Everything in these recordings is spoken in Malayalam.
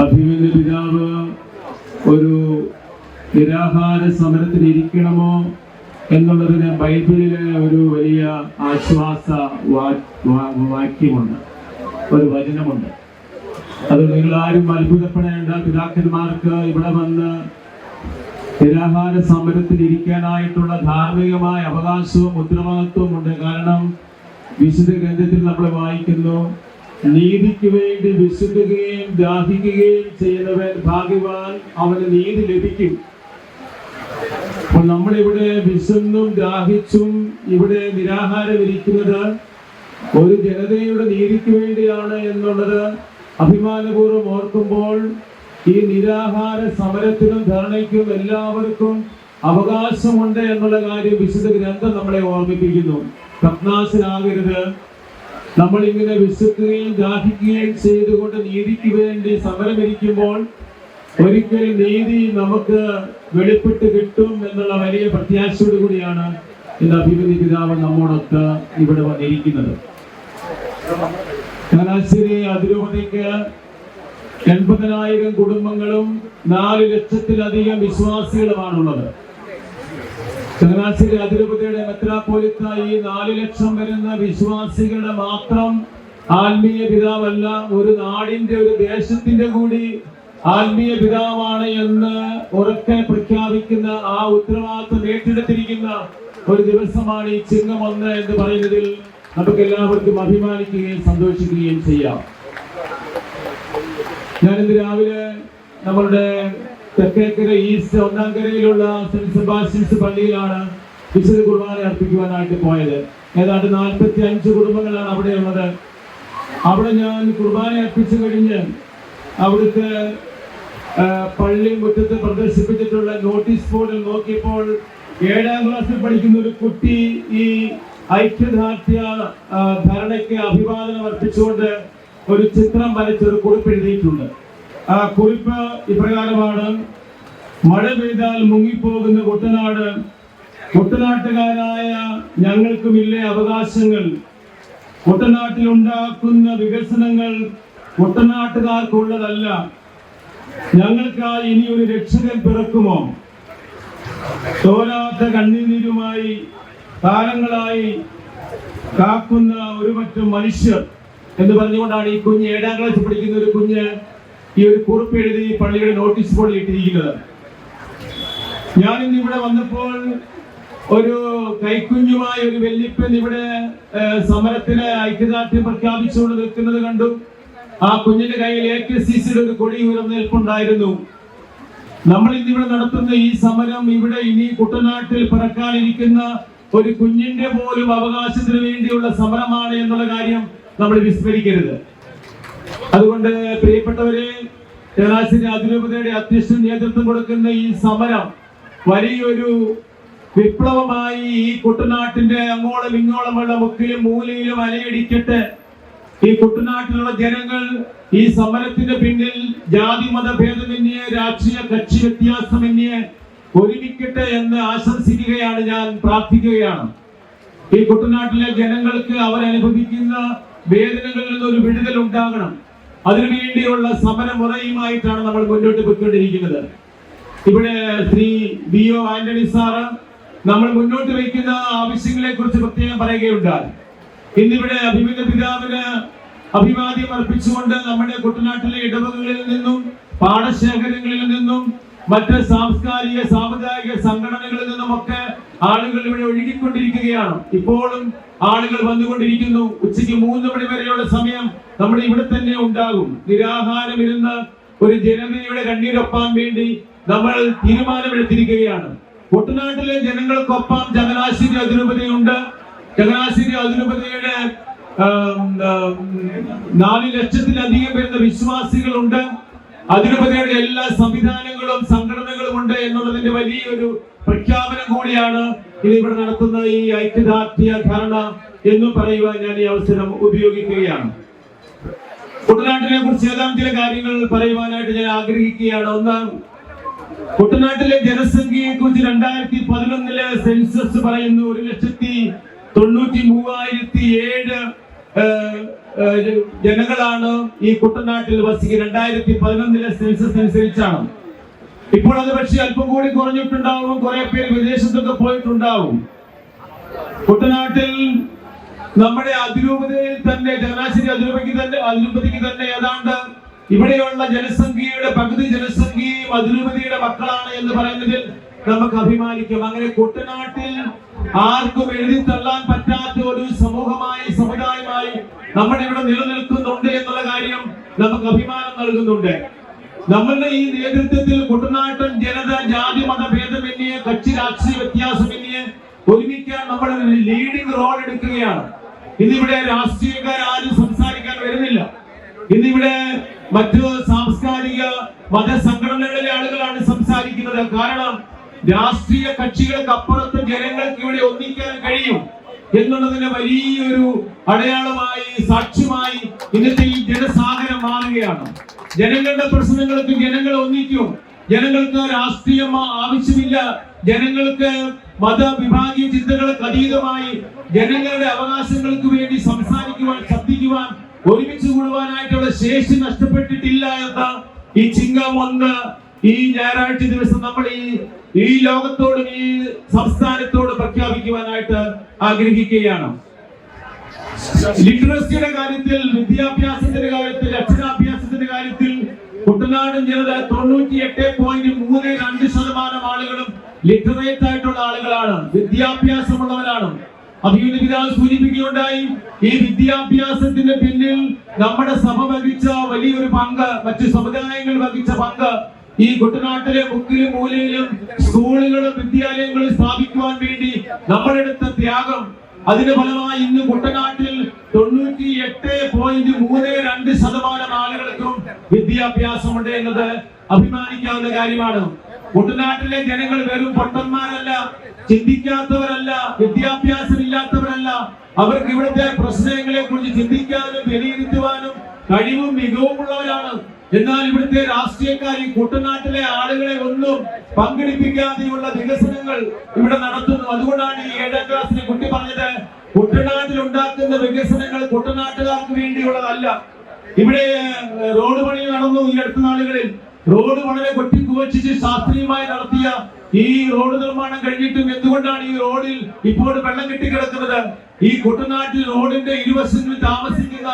അഭിമന്യ പിതാവ് ഒരു നിരാഹാര സമരത്തിൽ ഇരിക്കണമോ എന്നുള്ളതിന് ബൈബിളിലെ ഒരു വലിയ ആശ്വാസ വാക്യമുണ്ട്. ഒരു വചനമുണ്ട്. അത് നിങ്ങൾ ആരും അത്ഭുതപ്പെടേണ്ട പിതാക്കന്മാർക്ക് ഇവിടെ വന്ന് നിരാഹാര സമരത്തിൽ ഇരിക്കാനായിട്ടുള്ള ധാർമ്മികമായ അവകാശവും ഉത്തരവാദിത്വവും ഉണ്ട്. കാരണം വിശുദ്ധ ഗ്രന്ഥത്തിൽ നമ്മൾ വായിക്കുന്നു നീതിക്ക് വേണ്ടി വിശുദ്ധുകയും ദാഹിക്കുകയും ചെയ്യുന്നവൻ ഭാഗ്യവാൻ അവന് നീതി ലഭിക്കും. അപ്പോൾ നമ്മളിവിടെ വിശന്നും ദാഹിച്ചും ഇവിടെ നിരാഹാരം ഇരിക്കുന്നത് ഒരു ജനതയുടെ നീതിക്ക് വേണ്ടിയാണ് എന്നുള്ളത് അഭിമാനപൂർവം ഓർക്കുമ്പോൾ ഈ നിരാഹാര സമരത്തിനും ധരണയ്ക്കും എല്ലാവർക്കും അവകാശമുണ്ട് എന്നുള്ള കാര്യം വിശുദ്ധ ഗ്രന്ഥം നമ്മളെ ഓർമ്മിപ്പിക്കുന്നു. കപ്നാശനാകരുത് നമ്മൾ ഇങ്ങനെ വിശുക്കുകയും ദാഹിക്കുകയും ചെയ്തുകൊണ്ട് നീതിക്ക് വേണ്ടി സമരമിരിക്കുമ്പോൾ ഒരിക്കലും നീതി നമുക്ക് വെളിപ്പെട്ട് കിട്ടും എന്നുള്ള വലിയ പ്രത്യാശയോട് കൂടിയാണ് ഇന്ന് അഭിമതി പിതാവ് നമ്മോടൊത്ത് ഇവിടെ വന്നിരിക്കുന്നത്. ചങ്ങനാശ്ശേരി അതിരൂപതയ്ക്ക് എൺപതിനായിരം കുടുംബങ്ങളും നാല് ലക്ഷത്തിലധികം വിശ്വാസികളുമാണുള്ളത്. ചങ്ങനാശ്ശേരി അതിരൂപതയുടെ മെത്രാപ്പോലിത്തായി നാല് ലക്ഷം വരുന്ന വിശ്വാസികളുടെ മാത്രം ആത്മീയ പിതാവല്ല ഒരു നാടിന്റെ ഒരു ദേശത്തിന്റെ കൂടി ആത്മീയ പിതാവാണ് എന്ന് ഉറക്കെ പ്രഖ്യാപിക്കുന്ന ആ ഉത്തരവാദിത്വം ഏറ്റെടുത്തിരിക്കുന്ന ഒരു ദിവസമാണ് ഈ ചിങ്ങം ഒന്ന് എന്ന് പറയുന്നതിൽ നമുക്ക് എല്ലാവർക്കും അഭിമാനിക്കുകയും സന്തോഷിക്കുകയും ചെയ്യാം. ഞാനിന്ന് രാവിലെ നമ്മളുടെ തെക്കേക്കര ഈസ്റ്റ് ഒന്നാം കരയിലുള്ള സെന്റ് സെബാസ്റ്റ്യൻസ് പള്ളിയിലാണ് വിശുദ്ധ കുർബാന അർപ്പിക്കുവാനായിട്ട് പോയത്. ഏതാണ്ട് നാൽപ്പത്തി അഞ്ച് കുടുംബങ്ങളാണ് അവിടെ ഉള്ളത്. അവിടെ ഞാൻ കുർബാന അർപ്പിച്ചു കഴിഞ്ഞ് അവിടുത്തെ പള്ളി മുറ്റത്ത് പ്രദർശിപ്പിച്ചിട്ടുള്ള നോട്ടീസ് ബോർഡിൽ നോക്കിയപ്പോൾ ഏഴാം ക്ലാസ്സിൽ പഠിക്കുന്ന ഒരു കുട്ടി ഈ ഐക്യദാർഢ്യ ഭരണയ്ക്ക് അഭിവാദനം അർപ്പിച്ചുകൊണ്ട് ഒരു ചിത്രം വരച്ചൊരു കുറിപ്പ് എഴുതിയിട്ടുണ്ട്. കുറിപ്പ് ഇപ്രകാരമാണ്. മഴ പെയ്താൽ മുങ്ങിപ്പോകുന്ന കുട്ടനാട്. കുട്ടനാട്ടുകാരായ ഞങ്ങൾക്കുമില്ലേ അവകാശങ്ങൾ? കുട്ടനാട്ടിൽ ഉണ്ടാക്കുന്ന വികസനങ്ങൾ കുട്ടനാട്ടുകാർക്കുള്ളതല്ല. ഞങ്ങൾക്കായി ഇനി ഒരു രക്ഷകൻ പിറക്കുമോ? തോരാത്ത കണ്ണിനീരുമായി താരങ്ങളായി കാക്കുന്ന ഒരു പറ്റം മനുഷ്യർ എന്ന് പറഞ്ഞുകൊണ്ടാണ് ഈ കുഞ്ഞ് ഏഴാം ക്ലാസ് പഠിക്കുന്ന ഒരു കുഞ്ഞ് ഈ ഒരു കുറിപ്പ് എഴുതി പള്ളിയുടെ നോട്ടീസ് ബോർഡിൽ ഇട്ടിരിക്കുന്നത്. ഞാൻ ഇന്ന് ഇവിടെ വന്നപ്പോൾ ഒരു കൈക്കുഞ്ഞുമായ ഒരു വെല്ലിപ്പൻ ഇവിടെ സമരത്തിന് ഐക്യദാർഢ്യം പ്രഖ്യാപിച്ചുകൊണ്ട് നിൽക്കുന്നത് കണ്ടു. ആ കുഞ്ഞിന്റെ കയ്യിൽ എ കെ സി സിയുടെ ഒരു കൊടി ഉയർന്നേൽപ്പുണ്ടായിരുന്നു നമ്മൾ ഇന്ന് ഇവിടെ നടത്തുന്ന ഈ സമരം ഇവിടെ ഇനി കുട്ടനാട്ടിൽ പിറക്കാനിരിക്കുന്ന ഒരു കുഞ്ഞിന്റെ പോലും അവകാശത്തിന് വേണ്ടിയുള്ള സമരമാണ് എന്നുള്ള കാര്യം നമ്മൾ വിസ്മരിക്കരുത്. അതുകൊണ്ട് പ്രിയപ്പെട്ടവരെ ചങ്ങനാശ്ശേരി അതിരൂപതയുടെ അധ്യക്ഷൻ നേതൃത്വം കൊടുക്കുന്ന ഈ സമരം വലിയൊരു വിപ്ലവമായി ഈ കുട്ടനാട്ടിന്റെ അങ്ങോളം ഇങ്ങോളമുള്ള മുക്കിലും മൂലയിലും അലയടിക്കട്ടെ ഈ കുട്ടനാട്ടിലുള്ള ജനങ്ങൾ ഈ സമരത്തിന്റെ പിന്നിൽ ജാതി മത ഭേദമന്യേ രാഷ്ട്രീയ കക്ഷി വ്യത്യാസമന്യേ ഒരുമിക്കട്ടെ എന്ന് ആശംസിക്കുകയാണ് ഞാൻ പ്രാർത്ഥിക്കുകയാണ്. ഈ കുട്ടനാട്ടിലെ ജനങ്ങൾക്ക് അവരനുഭവിക്കുന്ന വേദനകളിൽ നിന്ന് ഒരു വിടുതൽ ഉണ്ടാകണം. അതിനുവേണ്ടിയുള്ള സമരമുറയുമായിട്ടാണ് നമ്മൾ മുന്നോട്ട് പോയിക്കൊണ്ടിരിക്കുന്നത്. ഇവിടെ Shri B O Antony sir നമ്മൾ മുന്നോട്ട് വയ്ക്കുന്ന ആവശ്യങ്ങളെ കുറിച്ച് പ്രത്യേകം പറയുകയുണ്ടായി. ഇന്നിവിടെ അഭിമന്യ പിതാവിന് അഭിവാദ്യം അർപ്പിച്ചുകൊണ്ട് നമ്മുടെ കുട്ടനാട്ടിലെ ഇടവകളിൽ നിന്നും പാടശേഖരങ്ങളിൽ നിന്നും മറ്റ് സാംസ്കാരിക സാമുദായിക സംഘടനകളിൽ നിന്നുമൊക്കെ ആളുകൾ ഇവിടെ ഒഴുകിക്കൊണ്ടിരിക്കുകയാണ്. ഇപ്പോഴും ആളുകൾ വന്നുകൊണ്ടിരിക്കുന്നു. ഉച്ചയ്ക്ക് മൂന്ന് മണി വരെയുള്ള സമയം നമ്മുടെ ഇവിടെ തന്നെ ഉണ്ടാകും. നിരാഹാരം ഇരുന്ന് ഒരു ജനതയുടെ കണ്ണീരൊപ്പാൻ വേണ്ടി നമ്മൾ തീരുമാനമെടുത്തിരിക്കുകയാണ്. കുട്ടനാട്ടിലെ ജനങ്ങൾക്കൊപ്പം ചങ്ങനാശ്ശേരി അതിരൂപതയുണ്ട്. ചങ്ങനാശ്ശേരി അതിരൂപതയുടെ നാല് ലക്ഷത്തിലധികം വരുന്ന വിശ്വാസികളുണ്ട്. അതിരൂപതയുടെ എല്ലാ സംവിധാനങ്ങളും സംഘടനകളും ഉണ്ട് എന്നുള്ളതിന്റെ വലിയൊരു പ്രഖ്യാപനം കൂടിയാണ് ഇനി ഇവിടെ നടത്തുന്ന ഈ ഐക്യദാർഢ്യ ധാരണ എന്ന് പറയുവാൻ ഞാൻ ഈ അവസരം ഉപയോഗിക്കുകയാണ്. കുട്ടനാട്ടിനെ കുറിച്ച് ഏതാനും ചില കാര്യങ്ങൾ പറയുവാനായിട്ട് ഞാൻ ആഗ്രഹിക്കുകയാണ്. ഒന്ന് കുട്ടനാട്ടിലെ ജനസംഖ്യയെ കുറിച്ച് രണ്ടായിരത്തി പതിനൊന്നിലെ സെൻസസ് പറയുന്നു ഒരു ലക്ഷത്തി തൊണ്ണൂറ്റി മൂവായിരത്തി ഏഴ് ജനങ്ങളാണ് ഈ കുട്ടനാട്ടിൽ വസിക്കുക. രണ്ടായിരത്തി പതിനൊന്നിലെ സെൻസസ് അനുസരിച്ചാണ്. ഇപ്പോൾ അത് പക്ഷേ അല്പം കൂടി കുറഞ്ഞിട്ടുണ്ടാവും. കുറെ പേര് വിദേശത്തൊക്കെ പോയിട്ടുണ്ടാവും. കുട്ടനാട്ടിൽ നമ്മുടെ അതിരൂപതയിൽ തന്നെ ചങ്ങനാശ്ശേരി അതിരൂപയ്ക്ക് തന്നെ അതിരൂപതിക്ക് തന്നെ ഏതാണ്ട് ഇവിടെയുള്ള ജനസംഖ്യയുടെ പകുതി ജനസംഖ്യയും അതിരൂപതിയുടെ മക്കളാണ് എന്ന് പറയുന്നതിൽ നമുക്ക് അഭിമാനിക്കും. അങ്ങനെ കുട്ടനാട്ടിൽ ആർക്കും എഴുതി തള്ളാൻ പറ്റാത്ത ഒരു സമൂഹമായി സമുദായമായി നമ്മുടെ ഇവിടെ നിലനിൽക്കുന്നുണ്ട് എന്നുള്ള കാര്യം നമുക്ക് അഭിമാനം നൽകുന്നുണ്ട്. നമ്മളുടെ ഈ നേതൃത്വത്തിൽ കുട്ടനാട്ടൻ ജനത ജാതി മത ഭേദമന്യേ കക്ഷി രാഷ്ട്രീയ വ്യത്യാസമന്യേ ഒരുമിക്കാൻ നമ്മൾ ലീഡിംഗ് റോൾ എടുക്കുകയാണ്. ഇന്നിവിടെ രാഷ്ട്രീയക്കാർ ആരും സംസാരിക്കാൻ വരുന്നില്ല. ഇന്നിവിടെ മറ്റു സാംസ്കാരിക മതസംഘടനകളിലെ ആളുകളാണ് സംസാരിക്കുന്നത്. കാരണം രാഷ്ട്രീയ കക്ഷികൾക്ക് അപ്പുറത്ത് ജനങ്ങൾക്ക് ഇവിടെ ഒന്നിക്കാൻ കഴിയും. എന്നുള്ളതിന് വലിയൊരു അടയാളമായി സാക്ഷ്യമായി ഇന്നത്തെ ഈ ജനസാഗരം മാറുകയാണ്. ജനങ്ങളുടെ പ്രശ്നങ്ങൾക്ക് ജനങ്ങൾ ഒന്നിക്കും. ജനങ്ങൾക്ക് രാഷ്ട്രീയം ആവശ്യമില്ല. ജനങ്ങൾക്ക് മതവിഭാഗീയ ചിന്തകൾക്ക് അതീതമായി ജനങ്ങളുടെ അവകാശങ്ങൾക്ക് വേണ്ടി സംസാരിക്കുവാൻ ശബ്ദിക്കുവാൻ ഒരുമിച്ച് കൂടുവാനായിട്ടുള്ള ശേഷി നഷ്ടപ്പെട്ടിട്ടില്ല എന്ന ഈ ചിങ്ങം ഒന്ന് ഈ ഞായറാഴ്ച ദിവസം നമ്മൾ ഈ ഈ ലോകത്തോടും ഈ സംസ്ഥാനത്തോട് പ്രഖ്യാപിക്കുവാനായിട്ട് ആഗ്രഹിക്കുകയാണ്. ലിറ്ററസിയുടെ കാര്യത്തിൽ വിദ്യാഭ്യാസത്തിന്റെ കാര്യത്തിൽ അക്ഷരാഭ്യാസത്തിന്റെ കാര്യത്തിൽ കുട്ടനാടൻ ജനത തൊണ്ണൂറ്റി എട്ട് പോയിന്റ് മൂന്ന് രണ്ട് ശതമാനം ആളുകളും ലിറ്ററേറ്റ് ആയിട്ടുള്ള ആളുകളാണ്. വിദ്യാഭ്യാസമുള്ളവരാണ്. അഭിയുദ്ധ സൂചിപ്പിക്കുകയുണ്ടായി ഈ വിദ്യാഭ്യാസത്തിന്റെ പിന്നിൽ നമ്മുടെ സഭ വഹിച്ച വലിയൊരു പങ്ക് മറ്റു സമുദായങ്ങൾ വഹിച്ച പങ്ക് ഈ കുട്ടനാട്ടിലെ മുക്കിലും മൂലയിലും സ്കൂളുകളും വിദ്യാലയങ്ങളും സ്ഥാപിക്കുവാൻ വേണ്ടി നമ്മളെടുത്ത ത്യാഗം. അതിന്റെ ഫലമായി ഇന്ന് കുട്ടനാട്ടിൽ തൊണ്ണൂറ്റി എട്ട് പോയിന്റ് മൂന്ന് രണ്ട് ശതമാനം ആളുകൾക്കും വിദ്യാഭ്യാസമുണ്ട് എന്നത് അഭിമാനിക്കാവുന്ന കാര്യമാണ്. കുട്ടനാട്ടിലെ ജനങ്ങൾ വെറും പൊട്ടന്മാരല്ല ചിന്തിക്കാത്തവരല്ല വിദ്യാഭ്യാസം ഇല്ലാത്തവരല്ല അവർക്ക് ഇവിടുത്തെ പ്രശ്നങ്ങളെ കുറിച്ച് ചിന്തിക്കാനും വിലയിരുത്തുവാനും കഴിവും മികവുമുള്ളവരാണ്. എന്നാൽ ഇവിടുത്തെ രാഷ്ട്രീയക്കാർ ഈ കുട്ടനാട്ടിലെ ആളുകളെ ഒന്നും പങ്കെടുപ്പിക്കാതെയുള്ള വികസനങ്ങൾ ഇവിടെ നടത്തുന്നു. അതുകൊണ്ടാണ് ഈ ഏഴാം ക്ലാസ്സിലെ കുട്ടി പറഞ്ഞത് കുട്ടനാട്ടിൽ ഉണ്ടാക്കുന്ന വികസനങ്ങൾ കുട്ടനാട്ടുകാർക്ക് വേണ്ടിയുള്ളതല്ല. ഇവിടെ റോഡ് പണി നടന്നു ഈ അടുത്ത നാളുകളിൽ. റോഡ് വളരെ കൊട്ടിക്കുവച്ചിച്ച് ശാസ്ത്രീയമായി നടത്തിയ ഈ റോഡ് നിർമ്മാണം കഴിഞ്ഞിട്ടും എന്തുകൊണ്ടാണ് ഈ റോഡിൽ ഇപ്പോൾ വെള്ളം കെട്ടിക്കിടക്കുന്നത്? ഈ കുട്ടനാട്ടിൽ റോഡിന്റെ ഇരുവശങ്ങളിൽ താമസിക്കുന്ന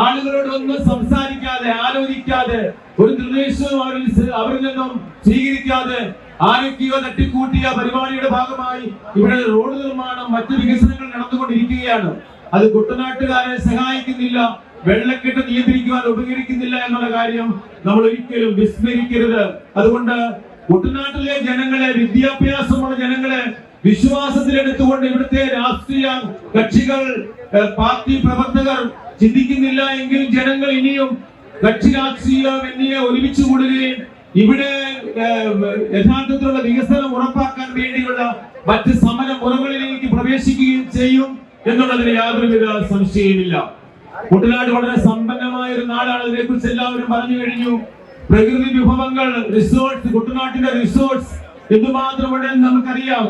ആളുകളോടൊന്നും സംസാരിക്കാതെ ആലോചിക്കാതെ ഒരു നിർദ്ദേശവും അവരിൽ അവരിൽ നിന്നും സ്വീകരിക്കാതെ ആരൊക്കെയോ തട്ടിക്കൂട്ടിയ പരിപാടിയുടെ ഭാഗമായി ഇവിടെ റോഡ് നിർമ്മാണം മറ്റു വികസനങ്ങൾ നടന്നുകൊണ്ടിരിക്കുകയാണ്. അത് കുട്ടനാട്ടുകാരെ സഹായിക്കുന്നില്ല വെള്ളക്കെട്ട് നിയന്ത്രിക്കുവാൻ ഉപകരിക്കുന്നില്ല എന്നുള്ള കാര്യം നമ്മൾ ഒരിക്കലും വിസ്മരിക്കരുത്. അതുകൊണ്ട് കുട്ടനാട്ടിലെ ജനങ്ങളെ വിദ്യാഭ്യാസമുള്ള ജനങ്ങളെ വിശ്വാസത്തിലെടുത്തുകൊണ്ട് ഇവിടുത്തെ രാഷ്ട്രീയ കക്ഷികൾ പാർട്ടി പ്രവർത്തകർ ചിന്തിക്കുന്നില്ല എങ്കിൽ ജനങ്ങൾ ഇനിയും കക്ഷി രാഷ്ട്രീയം എന്നിവ ഒരുമിച്ച് കൂടുകയും ഇവിടെ യഥാർത്ഥത്തിലുള്ള വികസനം ഉറപ്പാക്കാൻ വേണ്ടിയുള്ള മറ്റ് സമര മുറകളിലേക്ക് പ്രവേശിക്കുകയും ചെയ്യും എന്നുള്ളതിന് യാതൊരുവിധ സംശയമില്ല കുട്ടനാട് വളരെ സമ്പന്നമായ ഒരു നാടാണ്. ഇതിനെ കുറിച്ച് എല്ലാവരും പറഞ്ഞു കഴിഞ്ഞു. പ്രകൃതി വിഭവങ്ങൾ റിസോർട്സ് കുട്ടനാട്ടിന്റെ റിസോർട്സ് എന്തുമാത്രം നമുക്കറിയാം.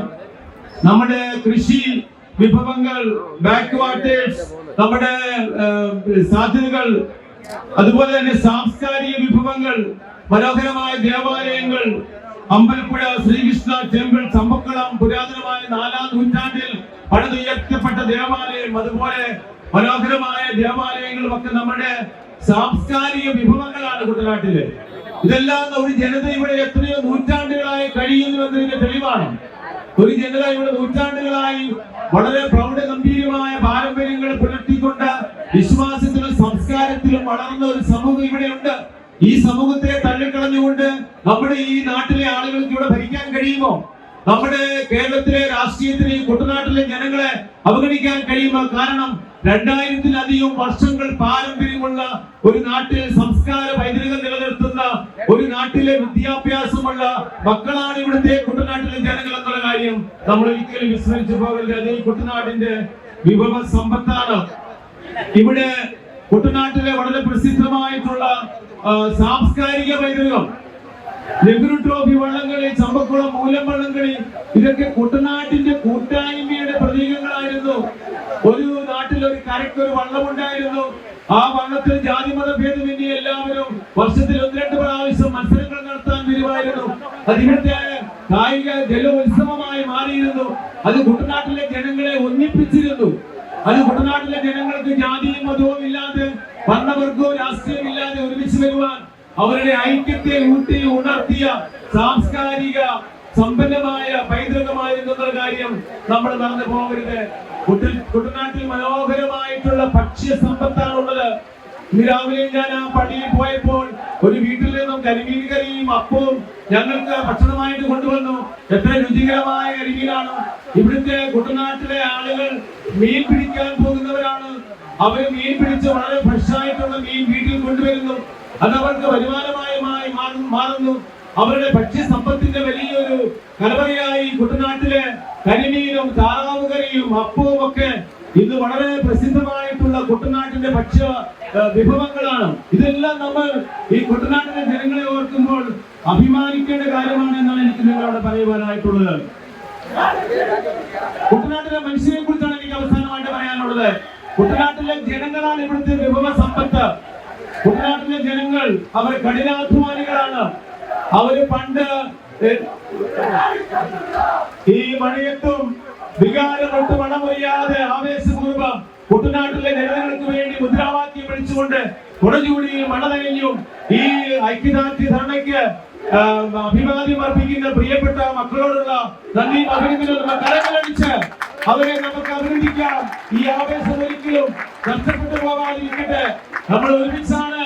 നമ്മുടെ കൃഷി വിഭവങ്ങൾ ബാക്ക് വാട്ടേഴ്സ് നമ്മുടെ സാധ്യതകൾ അതുപോലെ തന്നെ സാംസ്കാരിക വിഭവങ്ങൾ മനോഹരമായ ദേവാലയങ്ങൾ അമ്പലപ്പുഴ ശ്രീകൃഷ്ണ ടെമ്പിൾ സമ്പക്കളം പുരാതനമായ നാലാം നൂറ്റാണ്ടിൽ പണിതുയർത്തപ്പെട്ട ദേവാലയം അതുപോലെ മനോഹരമായ ദേവാലയങ്ങളും ഒക്കെ നമ്മുടെ സാംസ്കാരിക വിഭവങ്ങളാണ് കുട്ടനാട്ടിൽ. ഇതെല്ലാം ഒരു ജനത ഇവിടെ എത്രയോ നൂറ്റാണ്ടുകളായി കഴിയുന്നു എന്നതിന്റെ തെളിവാണ്. ഒരു ജനത ഇവിടെ നൂറ്റാണ്ടുകളായി വളരെ പ്രൗഢ ഗംഭീരമായ പാരമ്പര്യങ്ങൾ പുലർത്തിക്കൊണ്ട് വിശ്വാസത്തിലും സംസ്കാരത്തിലും വളർന്ന ഒരു സമൂഹം ഇവിടെയുണ്ട്. ഈ സമൂഹത്തെ തള്ളിക്കളഞ്ഞുകൊണ്ട് നമ്മുടെ ഈ നാട്ടിലെ ആളുകൾക്ക് ഇവിടെ ഭരിക്കാൻ കഴിയുമോ? നമ്മുടെ കേരളത്തിലെ രാഷ്ട്രീയത്തിലെ കുട്ടനാട്ടിലെ ജനങ്ങളെ അവഗണിക്കാൻ കഴിയുമോ? കാരണം രണ്ടായിരത്തിലധികം വർഷങ്ങൾ പാരമ്പര്യമുള്ള ഒരു നാട്ടിൽ സംസ്കാര പൈതൃകം നിലനിർത്തുന്ന ഒരു നാട്ടിലെ വിദ്യാഭ്യാസമുള്ള മക്കളാണ് ഇവിടുത്തെ കുട്ടനാട്ടിലെ ജനങ്ങൾ എന്നുള്ള കാര്യം നമ്മൾ ഒരിക്കലും വിസ്മരിച്ചു പോകരുത്. അത് കുട്ടനാടിന്റെ വിഭവ സമ്പത്താണ്. ഇവിടെ കുട്ടനാട്ടിലെ വളരെ പ്രസിദ്ധമായിട്ടുള്ള സാംസ്കാരിക പൈതൃകം നെഹ്റു ട്രോഫി വള്ളംകളി ചമ്പക്കുളം മൂലം വള്ളംകളി ഇതൊക്കെ കുട്ടനാട്ടിന്റെ കൂട്ടായ്മയുടെ പ്രതീകങ്ങളായിരുന്നു. ഒരു നാട്ടിൽ ഒരു കരയ്ക്ക് ഒരു വള്ളമുണ്ടായിരുന്നു. ആ വള്ളത്തിൽ ജാതി മത ഭേദമന്യേ എല്ലാവരും വർഷത്തിൽ ഒന്ന് രണ്ട് പ്രാവശ്യം മത്സരങ്ങൾ നടത്താൻ വരുമായിരുന്നു. അത് ഇവിടുത്തെ കായിക ജലോത്സവമായി മാറിയിരുന്നു. അത് കുട്ടനാട്ടിലെ ജനങ്ങളെ ഒന്നിപ്പിച്ചിരുന്നു. അത് കുട്ടനാട്ടിലെ ജനങ്ങൾക്ക് ജാതിയും മതവും ഇല്ലാതെ വർണവർഗവും രാഷ്ട്രീയവും ഇല്ലാതെ ഒരുമിച്ച് വരുവാൻ അവരുടെ ഐക്യത്തെ ഊട്ടി ഉണർത്തിയ സാംസ്കാരിക സമ്പന്നമായ എന്നുള്ള കാര്യം നമ്മൾ നടന്നു പോകരുത്. കുട്ട- കുട്ടനാട്ടിൽ മനോഹരമായിട്ടുള്ള ഭക്ഷ്യ സമ്പത്താണുള്ളത്. രാവിലെ ഞാൻ ആ പള്ളിയിൽ പോയപ്പോൾ ഒരു വീട്ടിൽ നിന്നും കരിമീൻ കറിയും അപ്പവും ഞങ്ങൾക്ക് ഭക്ഷണമായിട്ട് കൊണ്ടുവന്നു. എത്ര രുചികരമായ കരിമീനാണ് ഇവിടുത്തെ കുട്ടനാട്ടിലെ ആളുകൾ മീൻ പിടിക്കാൻ പോകുന്നവരാണ്. അവർ മീൻ പിടിച്ച് വളരെ ഫ്രഷായിട്ടുള്ള മീൻ വീട്ടിൽ കൊണ്ടുവരുന്നു. അത് അവർക്ക് വരുമാനമായി മാറുന്നു. അവരുടെ ഭക്ഷ്യ സമ്പത്തിന്റെ വലിയൊരു കലവറയായി കുട്ടനാട്ടിലെ കരിമീനും താറാവ് കറിയും അപ്പവും ഒക്കെ ഇത് വളരെ പ്രസിദ്ധമായിട്ടുള്ള കുട്ടനാട്ടിന്റെ ഭക്ഷ്യ വിഭവങ്ങളാണ്. ഇതെല്ലാം നമ്മൾ ഈ കുട്ടനാട്ടിലെ ജനങ്ങളെ ഓർക്കുമ്പോൾ അഭിമാനിക്കേണ്ട കാര്യമാണ് എന്നാണ് എനിക്ക് നിങ്ങളോട് പറയുവാനായിട്ടുള്ളത്. കുട്ടനാട്ടിലെ മനുഷ്യരെ കുറിച്ചാണ് എനിക്ക് അവസാനമായിട്ട് പറയാനുള്ളത്. കുട്ടനാട്ടിലെ ജനങ്ങളാണ് ഇവിടുത്തെ വിഭവ സമ്പത്ത്. കുട്ടനാട്ടിലെ ജനങ്ങൾ അവർ കഠിനാധ്വാനികളാണ്. അവർ പണ്ട് ഈ മണിയത്തും വികാരം ഒട്ട് ആവേശ ആവേശപൂർവം കുട്ടനാട്ടിലെ ജനതകൾക്ക് വേണ്ടി മുദ്രാവാക്യം വിളിച്ചുകൊണ്ട് കുടചൂടി മണ ഈ ഐക്യദാർഢ്യ ധർണയ്ക്ക് അഭിവാദ്യം അർപ്പിക്കുന്ന പ്രിയപ്പെട്ട മക്കളോടുള്ള നന്ദി അഭിനന്ദനം അവരെ നമുക്ക് അഭിനന്ദിക്കാം. ഈ ആവേശം ഒരിക്കലും നഷ്ടപ്പെട്ടു പോകാതിരിക്കട്ടെ. നമ്മൾ ഒരുമിച്ചാണ്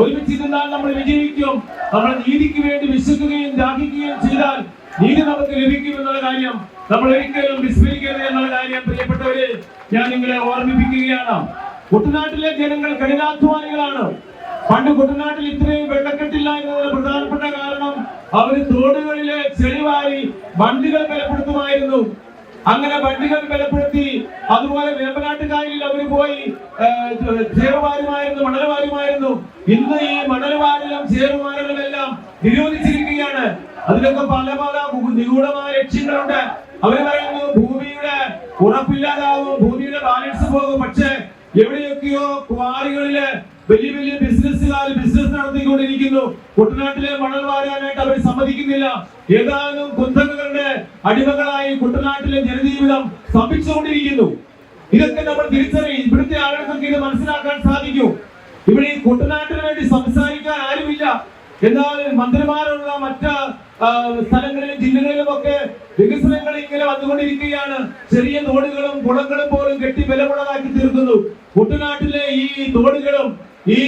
ഒരുമിച്ചിരുന്നാൽ നമ്മൾ വിജയിക്കും. നമ്മൾ നീതിക്ക് വേണ്ടി വിശ്വസിക്കുകയും ദാഹിക്കുകയും ചെയ്താൽ നീതി നമുക്ക് ലഭിക്കും എന്നുള്ള കാര്യം നമ്മൾ ഒരിക്കലും വിസ്മരിക്കരുത് എന്നുള്ള കാര്യം പ്രിയപ്പെട്ടവരെ ഞാൻ നിങ്ങളെ ഓർമ്മിപ്പിക്കുകയാണ്. കുട്ടനാട്ടിലെ ജനങ്ങൾ കഠിനാധ്വാനികളാണ്. പണ്ട് കുട്ടനാട്ടിൽ ഇത്രയും വെള്ളക്കെട്ടില്ല എന്നതിന് പ്രധാനപ്പെട്ട കാരണം അവർ തോടുകളിലെ ചെളിവാരി വണ്ടികൾ ബലപ്പെടുത്തുമായിരുന്നു. അങ്ങനെ വണ്ടികൾ ബലപ്പെടുത്തി അതുപോലെ വേമ്പനാട്ടുകായലിൽ അവർ പോയി ചേറുവാരുമായിരുന്നു മണലുവാരുമായിരുന്നു. ഇന്ന് ഈ മണലുവാരലും ചേറുവാരലും എല്ലാം നിരോധിച്ചിരിക്കുകയാണ്. അതിലൊക്കെ പല പല നിഗൂഢമായ ലക്ഷ്യങ്ങളുണ്ട്. അവർ പറയുന്നു ഭൂമിയുടെ ഉറപ്പില്ലാതാവും ഭൂമിയുടെ ബാലൻസ് പോകും. പക്ഷേ എവിടെയൊക്കെയോ ക്വാറികളിൽ വലിയ വലിയ ബിസിനസ്സുകാർ ബിസിനസ് നടത്തിക്കൊണ്ടിരിക്കുന്നു. കുട്ടനാട്ടിലെ മണൽ വാരാനായിട്ട് അവർ സമ്മതിക്കുന്നില്ല. ഏതാനും കുന്തകളുടെ അടിമകളായി കുട്ടനാട്ടിലെ ജനജീവിതം സ്തംഭിച്ചുകൊണ്ടിരിക്കുന്നു. ഇതൊക്കെ നമ്മൾ തിരിച്ചറിയും. ഇവിടുത്തെ ആളുകൾക്ക് ഇത് മനസ്സിലാക്കാൻ സാധിക്കും. ഇവിടെ ഈ കുട്ടനാട്ടിന് വേണ്ടി സംസാരിക്കാൻ ആരുമില്ല. എന്നാൽ മന്ത്രിമാരുള്ള മറ്റ് സ്ഥലങ്ങളിലും ജില്ലകളിലും ഒക്കെ വികസനങ്ങൾ ഇങ്ങനെ വന്നുകൊണ്ടിരിക്കുകയാണ്. ചെറിയ തോടുകളും കുളങ്ങളും പോലും കെട്ടി ബലമുള്ളതാക്കി തീർക്കുന്നു. കുട്ടനാട്ടിലെ ഈ തോടുകളും ഈ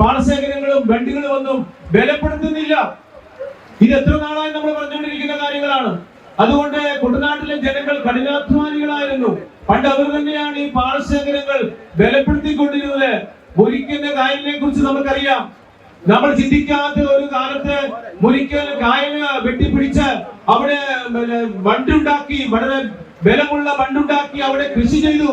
പാടശേഖരങ്ങളും വണ്ടികളും ഒന്നും ബലപ്പെടുത്തുന്നില്ല ഇത് എത്ര നാളായി നമ്മൾ പറഞ്ഞുകൊണ്ടിരിക്കുന്ന കാര്യങ്ങളാണ്. അതുകൊണ്ട് കുട്ടനാട്ടിലെ ജനങ്ങൾ കഠിനാധ്വാനികളായിരുന്നു. പണ്ട് അവർ തന്നെയാണ് ഈ പാടശേഖരങ്ങൾ ബലപ്പെടുത്തിക്കൊണ്ടിരുന്നത് ഒരിക്കലിന്റെ കായലിനെ കുറിച്ച് നമുക്കറിയാം. നമ്മൾ ചിന്തിക്കാത്ത ഒരു കാലത്ത് മുരിക്കൽ കായൽ വെട്ടിപ്പിടിച്ച് അവിടെ മണ്ടുണ്ടാക്കി വളരെ ബലമുള്ള ബണ്ടുണ്ടാക്കി അവിടെ കൃഷി ചെയ്തു.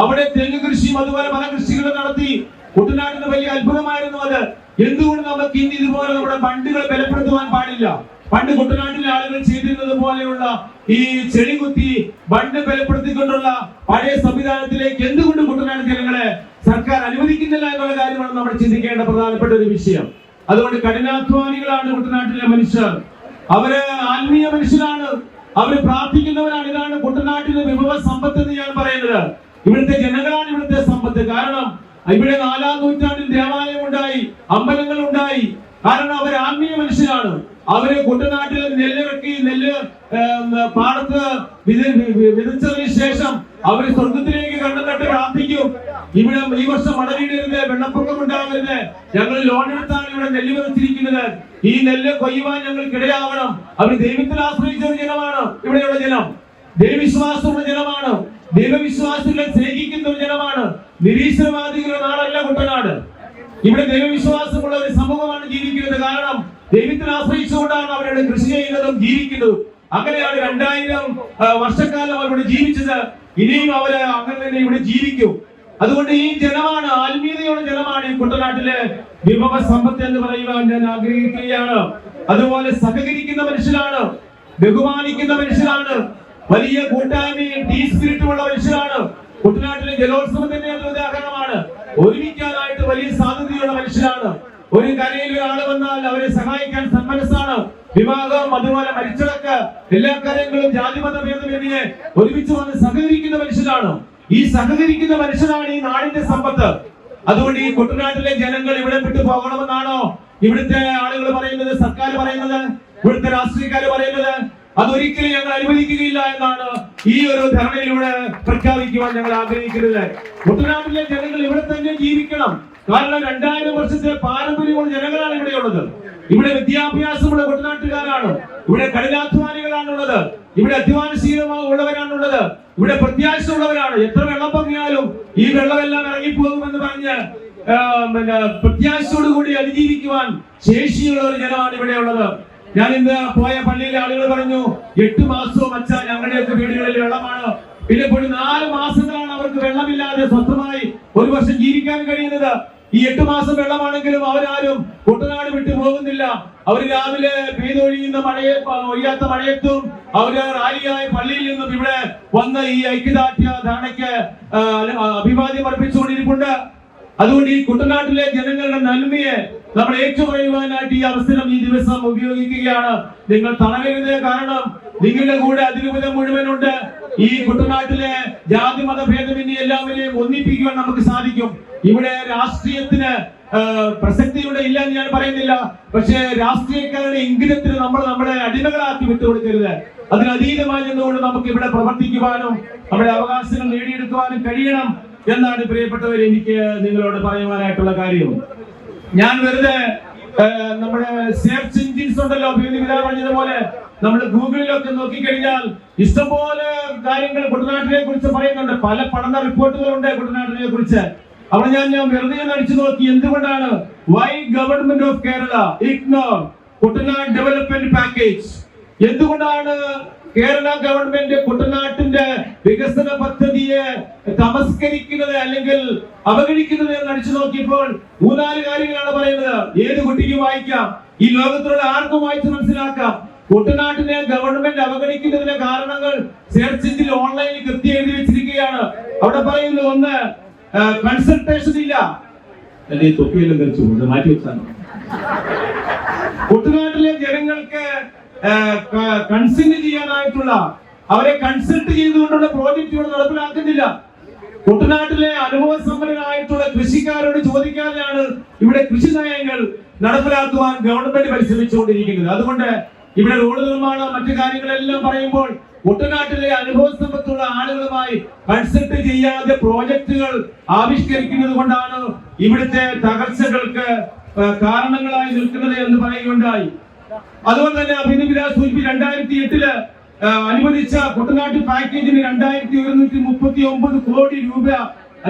അവിടെ തെങ്ങ് കൃഷിയും അതുപോലെ പല കൃഷികളും നടത്തി. കുട്ടനാട്ടിന് വലിയ അത്ഭുതമായിരുന്നു അത്. എന്തുകൊണ്ട് നമുക്ക് ഇനി ഇതുപോലെ നമ്മുടെ ബണ്ടുകൾ ബലപ്പെടുത്തുവാൻ പാടില്ല? പണ്ട് കുട്ടനാട്ടിലെ ആളുകൾ ചെയ്തിരുന്നത് പോലെയുള്ള ഈ ചെളി കുത്തി ബണ്ട് ബലപ്പെടുത്തിക്കൊണ്ടുള്ള പഴയ സംവിധാനത്തിലേക്ക് എന്തുകൊണ്ട് കുട്ടനാട് ജനങ്ങളെ സർക്കാർ അനുവദിക്കുന്നില്ല എന്നുള്ള കാര്യമാണ് നമ്മൾ ചിന്തിക്കേണ്ട പ്രധാനപ്പെട്ട ഒരു വിഷയം. അതുകൊണ്ട് കഠിനാധ്വാനികളാണ് കുട്ടനാട്ടിലെ മനുഷ്യർ. അവർ ആത്മീയ മനുഷ്യരാണ്. അവർ പ്രാർത്ഥിക്കുന്നവരാണ്. ഇതാണ് കുട്ടനാട്ടിലെ വിഭവ സമ്പത്ത് എന്ന് ഞാൻ പറയുന്നത്. ഇവിടുത്തെ ജനങ്ങളാണ് ഇവിടുത്തെ സമ്പത്ത്. കാരണം ഇവിടെ നാലാം നൂറ്റാണ്ടിൽ ദേവാലയം ഉണ്ടായി അമ്പലങ്ങൾ ഉണ്ടായി കാരണം അവർ ആത്മീയ മനുഷ്യരാണ്. അവർ കുട്ടനാട്ടിൽ നെല്ലിറക്കി നെല്ല് പാടത്ത് വിതച്ചതിന് ശേഷം അവർ സ്വർഗത്തിലേക്ക് കണ്ടെന്നിട്ട് പ്രാർത്ഥിക്കും. ഇവിടെ ഈ വർഷം മഴ വെള്ളപ്പൊക്കം ഉണ്ടാകരുത്. ഞങ്ങൾ ലോൺ എടുത്താണ് ഇവിടെ നെല്ല് വിതച്ചിരിക്കുന്നത്. ഈ നെല്ല് കൊയ്യുവാൻ ഞങ്ങൾക്ക് ഇടയാവണം അവർ ദൈവത്തിൽ ആശ്രയിച്ച ഒരു ജനമാണ് ഇവിടെയുള്ള ജനം. ദൈവവിശ്വാസമുള്ള ജനമാണ്. ദൈവവിശ്വാസികളെ സ്നേഹിക്കുന്ന ഒരു ജനമാണ്. നിരീശ്വരവാദികളുടെ നാടല്ല കുട്ടനാട്. ഇവിടെ ദൈവവിശ്വാസമുള്ള ഒരു സമൂഹമാണ് ജീവിക്കുന്നത്. കാരണം ദൈവത്തിൽ ആശ്രയിച്ചുകൊണ്ടാണ് അവരുടെ കൃഷി ചെയ്യുന്നതും ജീവിക്കുന്നതും. അങ്ങനെയാണ് രണ്ടായിരം വർഷക്കാലം അവരോട് ജീവിച്ചത്. ഇനിയും അവർ അങ്ങനെ തന്നെ ഇവിടെ ജീവിക്കും. അതുകൊണ്ട് ഈ ജനമാണ് ആത്മീയതയുള്ള ജനമാണ് ഈ കുട്ടനാട്ടിലെ വിഭവ സമ്പത്ത് എന്ന് പറയുവാൻ ഞാൻ ആഗ്രഹിക്കുകയാണ്. അതുപോലെ സഹകരിക്കുന്ന മനുഷ്യരാണ് ബഹുമാനിക്കുന്ന മനുഷ്യരാണ് വലിയ കൂട്ടായ്മയും ടീ സ്പിരിറ്റുമുള്ള മനുഷ്യരാണ്. കുട്ടനാട്ടിലെ ജലോത്സവം തന്നെ ഉദാഹരണമാണ്. ഒരുമിക്കാനായിട്ട് വലിയ സാധ്യതയുള്ള മനുഷ്യരാണ്. ഒരു കരയിൽ ഒരാൾ വിവാഹം അതുപോലെ മരിച്ചടക്ക് എല്ലാ കാര്യങ്ങളും ജാതിമത ഭേദമെന്നിനെ ഒരുമിച്ച് വന്ന് സഹകരിക്കുന്ന മനുഷ്യനാണ്. ഈ സഹകരിക്കുന്ന മനുഷ്യനാണ് ഈ നാടിന്റെ സമ്പത്ത്. അതുകൊണ്ട് ഈ കുട്ടനാട്ടിലെ ജനങ്ങൾ ഇവിടെ വിട്ടു പോകണമെന്നാണോ ഇവിടുത്തെ ആളുകൾ പറയുന്നത് സർക്കാർ പറയുന്നത് ഇവിടുത്തെ രാഷ്ട്രീയക്കാർ പറയുന്നത്? അതൊരിക്കലും ഞങ്ങൾ അനുവദിക്കുകയില്ല എന്നാണ് ഈ ഒരു ധർണയിലൂടെ പ്രഖ്യാപിക്കുവാൻ ഞങ്ങൾ ആഗ്രഹിക്കുന്നത്. കുട്ടനാട്ടിലെ ജനങ്ങൾ ഇവിടെ തന്നെ ജീവിക്കണം. കാരണം രണ്ടായിരം വർഷത്തെ പാരമ്പര്യമുള്ള ജനങ്ങളാണ് ഇവിടെയുള്ളത്. ഇവിടെ വിദ്യാഭ്യാസമുള്ള കുട്ടനാട്ടുകാരാണ്. ഇവിടെ കഠിനാധ്വാനികളാണുള്ളത് ഇവിടെ അധ്വാനശീലമുള്ളവരാണുള്ളത് ഇവിടെ പ്രത്യാശ ഉള്ളവരാണ് എത്ര വെള്ളം പൊങ്ങിയാലും ഈ വെള്ളമെല്ലാം ഇറങ്ങിപ്പോകുമെന്ന് പറഞ്ഞ് പിന്നെ പ്രത്യാശയോടുകൂടി അതിജീവിക്കുവാൻ ശേഷിയുള്ള ഒരു ജനമാണ് ഇവിടെയുള്ളത്. ഞാൻ ഇന്ന് പോയ പള്ളിയിലെ ആളുകൾ പറഞ്ഞു എട്ട് മാസവും അച്ഛ ഞങ്ങളുടെയൊക്കെ വീടുകളിൽ വെള്ളമാണ്. പിന്നെ പോയി നാല് മാസങ്ങളാണ് അവർക്ക് വെള്ളമില്ലാതെ സ്വസ്ഥമായി ഒരു വർഷം ജീവിക്കാൻ കഴിയുന്നത്. ഈ എട്ട് മാസം വെള്ളമാണെങ്കിലും അവരാരും കുട്ടനാട് വിട്ടു പോകുന്നില്ല. അവർ രാവിലെ പെയ്തൊഴിയുന്ന മഴയെ ഒഴിയാത്ത മഴയത്തും അവർ റാലിയായ പള്ളിയിൽ നിന്നും ഇവിടെ വന്ന് ഈ ഐക്യദാർഢ്യ ധാരണയ്ക്ക് അഭിവാദ്യം അർപ്പിച്ചുകൊണ്ടിരിപ്പുണ്ട്. അതുകൊണ്ട് ഈ കുട്ടനാട്ടിലെ ജനങ്ങളുടെ നന്മയെ നമ്മൾ ഏറ്റുപറയുവാനായിട്ട് ഈ അവസരം ഈ ദിവസം ഉപയോഗിക്കുകയാണ്. നിങ്ങൾ തളരരുത് കാരണം നിങ്ങളുടെ കൂടെ അതിരൂപത മുഴുവനുണ്ട്. ഈ കുട്ടനാട്ടിലെ ജാതി മത ഭേദമന്യേ എല്ലാവരെയും ഒന്നിപ്പിക്കുവാൻ നമുക്ക് സാധിക്കും. ഇവിടെ രാഷ്ട്രീയത്തിന് ആ, പ്രസക്തി ഇവിടെ ഇല്ല എന്ന് ഞാൻ പറയുന്നില്ല. പക്ഷേ രാഷ്ട്രീയക്കാരുടെ ഇംഗിതത്തിന് നമ്മൾ നമ്മളെ അടിമകളാക്കി വിട്ടുകൊടുക്കരുത്. അതിനതീതമായി നിന്നുകൊണ്ട് നമുക്ക് ഇവിടെ പ്രവർത്തിക്കുവാനും നമ്മുടെ അവകാശങ്ങൾ നേടിയെടുക്കുവാനും കഴിയണം എന്നാണ് പ്രിയപ്പെട്ടവർ എനിക്ക് നിങ്ങളോട് പറയുവാനായിട്ടുള്ള കാര്യം. ഞാൻ വെറുതെ നമ്മുടെ സെർച്ച് എഞ്ചിൻസ് ഉണ്ടല്ലോ വിവിധ പറഞ്ഞതുപോലെ നമ്മൾ ഗൂഗിളിലൊക്കെ നോക്കിക്കഴിഞ്ഞാൽ ഇഷ്ടംപോലെ കാര്യങ്ങൾ കുട്ടനാട്ടിനെ കുറിച്ച് പറയുന്നുണ്ട്. പല പഠന റിപ്പോർട്ടുകളുണ്ട് കുട്ടനാട്ടിനെ കുറിച്ച്. അവിടെ ഞാൻ ഞാൻ വെറുതെ അടിച്ചു നോക്കി. എന്തുകൊണ്ടാണ് why government of Kerala ignore Kuttanad development package എന്തുകൊണ്ടാണ് കേരള ഗവൺമെന്റ് കുട്ടനാട്ടിന്റെ വികസന പദ്ധതിയെ തമസ്കരിക്കുന്നത് അല്ലെങ്കിൽ അവഗണിക്കുന്നത് എന്ന് അടിച്ചു നോക്കിയപ്പോൾ മൂന്നാൽ കാര്യങ്ങളാണ് പറയുന്നത്. ഏത് കുട്ടിക്കും വായിക്കാം? ഈ ലോകത്തിലുള്ള ആർക്കും വായിച്ച് മനസ്സിലാക്കാം. കുട്ടനാട്ടിനെ ഗവൺമെന്റ് അവഗണിക്കുന്നതിന്റെ കാരണങ്ങൾ സെർച്ച് എഞ്ചിൽ ഓൺലൈനിൽ കൃത്യം എഴുതി വെച്ചിരിക്കുകയാണ്. അവിടെ പറയുന്നത് ഒന്ന് കൺസൾട്ടേഷൻ ഇല്ല. തൊപ്പിയെല്ലാം ധരിച്ചു മാറ്റി വെച്ചാണ്. കുട്ടനാട്ടിലെ ജനങ്ങൾക്ക് കൺസൾട്ട് ചെയ്യാനായിട്ടുള്ള അവരെ കൺസൾട്ട് ചെയ്തുകൊണ്ടുള്ള പ്രോജക്റ്റുകൾ നടപ്പിലാക്കുന്നില്ല. കുട്ടനാട്ടിലെ അനുഭവസമ്പന്നരായിട്ടുള്ള കൃഷിക്കാരോട് ചോദിക്കാതെയാണ് ഇവിടെ കൃഷി നയങ്ങൾ നടപ്പിലാക്കുവാൻ ഗവൺമെന്റ് പരിശ്രമിച്ചുകൊണ്ടിരിക്കുന്നത്. അതുകൊണ്ട് ഇവിടെ റോഡ് നിർമ്മാണം മറ്റു കാര്യങ്ങളെല്ലാം പറയുമ്പോൾ കുട്ടനാട്ടിലെ അനുഭവ സമ്പത്തുള്ള ആളുകളുമായി കൺസൾട്ട് ചെയ്യാതെ പ്രോജക്റ്റുകൾ ആവിഷ്കരിക്കുന്നത് കൊണ്ടാണ് ഇവിടുത്തെ തകർച്ചകൾക്ക് കാരണങ്ങളായി നിൽക്കുന്നത് എന്ന് പറയുകയുണ്ടായി. അതുപോലെ തന്നെ അഭിനവിത സൂചിപ്പി രണ്ടായിരത്തി എട്ടിൽ അനുവദിച്ച കുട്ടനാട്ട് പാക്കേജിന് രണ്ടായിരത്തി ഒരുന്നൂറ്റി മുപ്പത്തി ഒമ്പത് കോടി രൂപ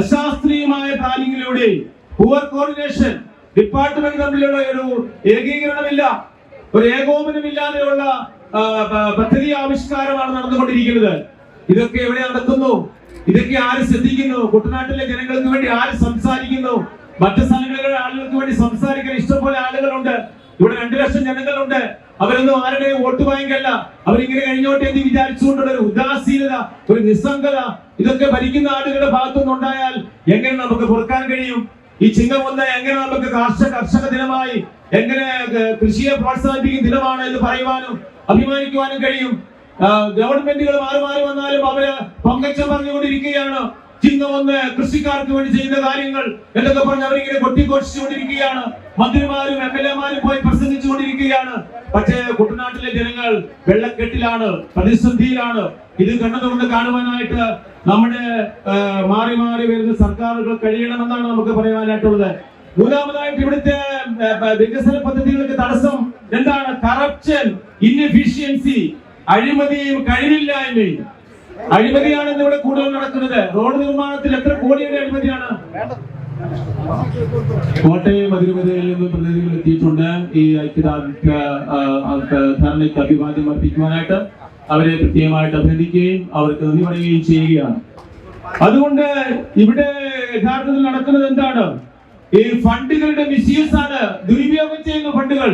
അശാസ്ത്രീയമായ പ്ലാനിങ്ങിലൂടെ പൂവർ കോർഡിനേഷൻ ഡിപ്പാർട്ട്മെന്റ് തമ്മിലുള്ള ഒരു ഏകീകരണമില്ല. ഒരു ഏകോപനമില്ലാതെയുള്ള പദ്ധതി ആവിഷ്കാരമാണ് നടന്നുകൊണ്ടിരിക്കുന്നത്. ഇതൊക്കെ എവിടെ നടക്കുന്നു? ഇതൊക്കെ ആര് ശ്രദ്ധിക്കുന്നു? കുട്ടനാട്ടിലെ ജനങ്ങൾക്ക് വേണ്ടി ആര് സംസാരിക്കുന്നു? മറ്റു സ്ഥലങ്ങളിലെ ആളുകൾക്ക് വേണ്ടി സംസാരിക്കാൻ ഇഷ്ടംപോലെ ആളുകളുണ്ട്. ഇവിടെ രണ്ടു ലക്ഷം ജനങ്ങളുണ്ട്. അവരൊന്നും ആരുടെയും വോട്ട് ബാങ്കല്ല അവരിങ്ങനെ കഴിഞ്ഞോട്ടെ എന്ന് വിചാരിച്ചുകൊണ്ടുള്ള ഒരു ഉദാസീനത ഒരു നിസ്സംഗത ഇതൊക്കെ ഭരിക്കുന്ന ആളുകളുടെ ഭാഗത്തുനിന്ന് ഉണ്ടായാൽ എങ്ങനെ നമുക്ക് പൊറുക്കാൻ കഴിയും? ഈ ചിങ്ങം എങ്ങനെ നമുക്ക് കർഷക കർഷക ദിനമായി എങ്ങനെ കൃഷിയെ പ്രോത്സാഹിപ്പിക്കുന്ന ദിനമാണ് എന്ന് പറയുവാനും അഭിമാനിക്കുവാനും കഴിയും? ഗവൺമെന്റുകൾ മാറി മാറി വന്നാലും അവർ പങ്കച്ചം പറഞ്ഞുകൊണ്ടിരിക്കുകയാണ്. ചിങ്ങം ഒന്ന് കൃഷിക്കാർക്ക് വേണ്ടി ചെയ്യുന്ന കാര്യങ്ങൾ എന്നൊക്കെ പറഞ്ഞ് അവരിങ്ങനെ കൊട്ടിഘോഷിച്ചുകൊണ്ടിരിക്കുകയാണ് മന്ത്രിമാരും എം എൽ എമാരും പോയി പ്രസംഗിച്ചുകൊണ്ടിരിക്കുകയാണ്. പക്ഷേ കുട്ടനാട്ടിലെ ജനങ്ങൾ വെള്ളക്കെട്ടിലാണ് പ്രതിസന്ധിയിലാണ്. ഇത് തുറന്ന് കാണുവാനായിട്ട് നമ്മുടെ മാറി മാറി വരുന്ന സർക്കാരുകൾ കഴിയണമെന്നാണ് നമുക്ക് പറയാനായിട്ടുള്ളത്. മൂന്നാമതായിട്ട് ഇവിടുത്തെ വികസന പദ്ധതികൾക്ക് തടസ്സം എന്താണ്? കറപ്ഷൻ ഇൻഎഫിഷ്യൻസി അഴിമതിയും കഴിവില്ലായ്മയും. അഴിമതിയാണ് ഇന്ന് ഇവിടെ കൂടുതൽ നടക്കുന്നത്. റോഡ് നിർമ്മാണത്തിൽ എത്ര കോടിയുടെ അഴിമതിയാണ്? കോട്ടയം അതിരുപതിയിൽ നിന്ന് പ്രതിനിധികൾ എത്തിയിട്ടുണ്ട്. ഈ ഐക്യദാർഢ്യ അഭിവാദ്യം അർപ്പിക്കുവാനായിട്ട് അവരെ പ്രത്യേകമായിട്ട് അഭിനന്ദിക്കുകയും അവർക്ക് നന്ദി പറയുകയും ചെയ്യുകയാണ്. അതുകൊണ്ട് ഇവിടെ യഥാർത്ഥത്തിൽ നടക്കുന്നത് എന്താണ്? ഈ ഫണ്ടുകളുടെ മിസ്യൂസ് ആണ് ദുരുപയോഗം ചെയ്യുന്ന ഫണ്ടുകൾ.